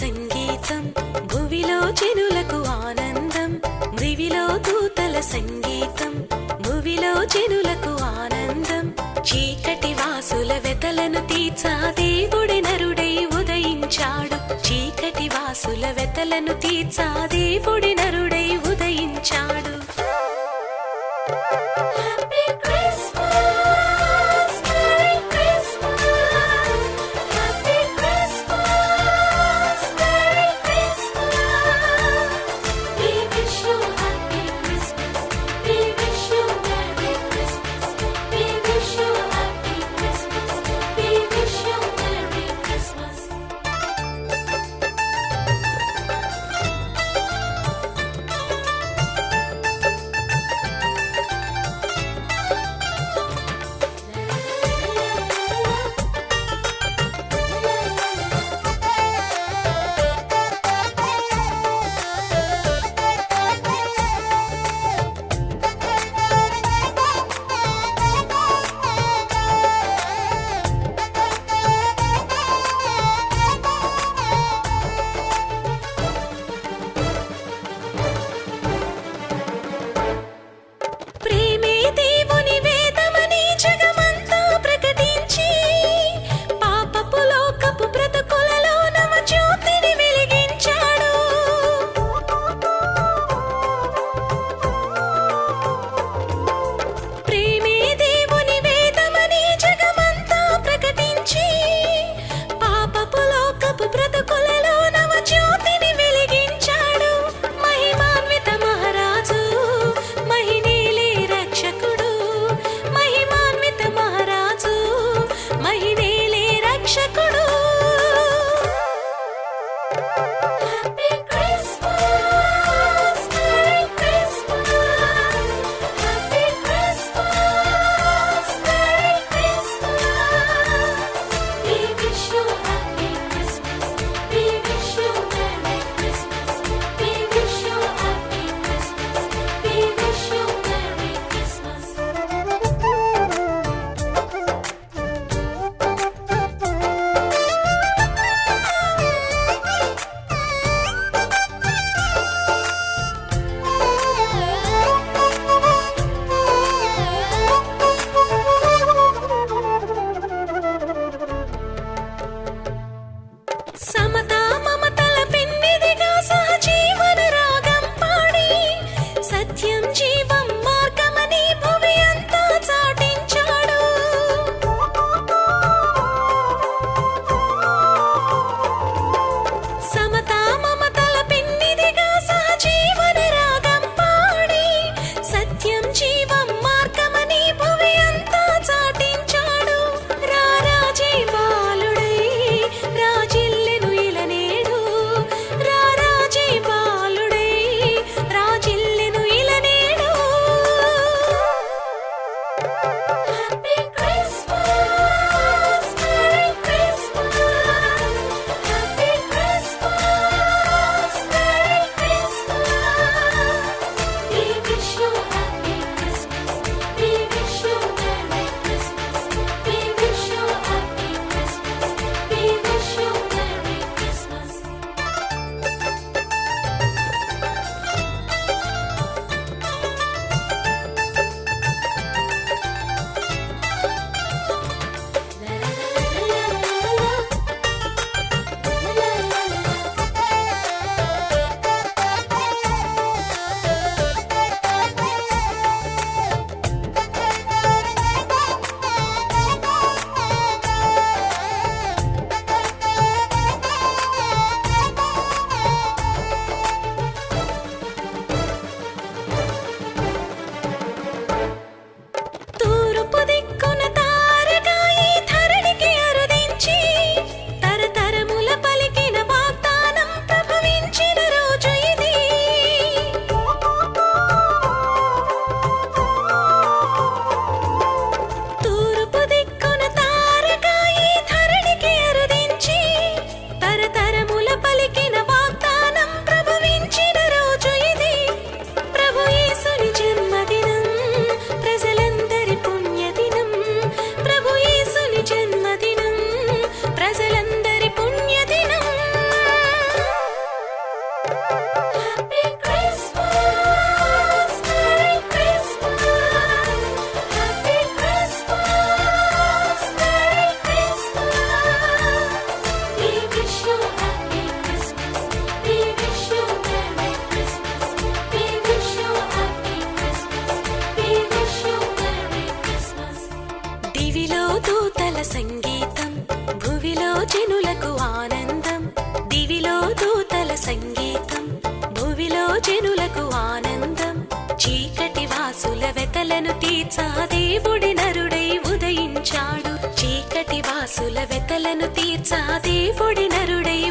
సంగీతం. సంగీతం భువిలో చెనులకు ఆనందం చీకటి వాసుల వెతలను తీర్చా దేవుడి నరుడై ఉదయించాడు. చీకటి వాసుల వెతలను తీర్చా దేవుడి నరుడై ఉదయించాడు. సంగీతం భువిలో జనులకు ఆనందం దివిలో దూతల సంగీతం భువిలో జనులకు ఆనందం. చీకటి వాసుల వెతలను తీర్చా దేవుడి నరుడై ఉదయించాడు. చీకటి వాసుల వెతలను తీర్చా దేవుడి నరుడై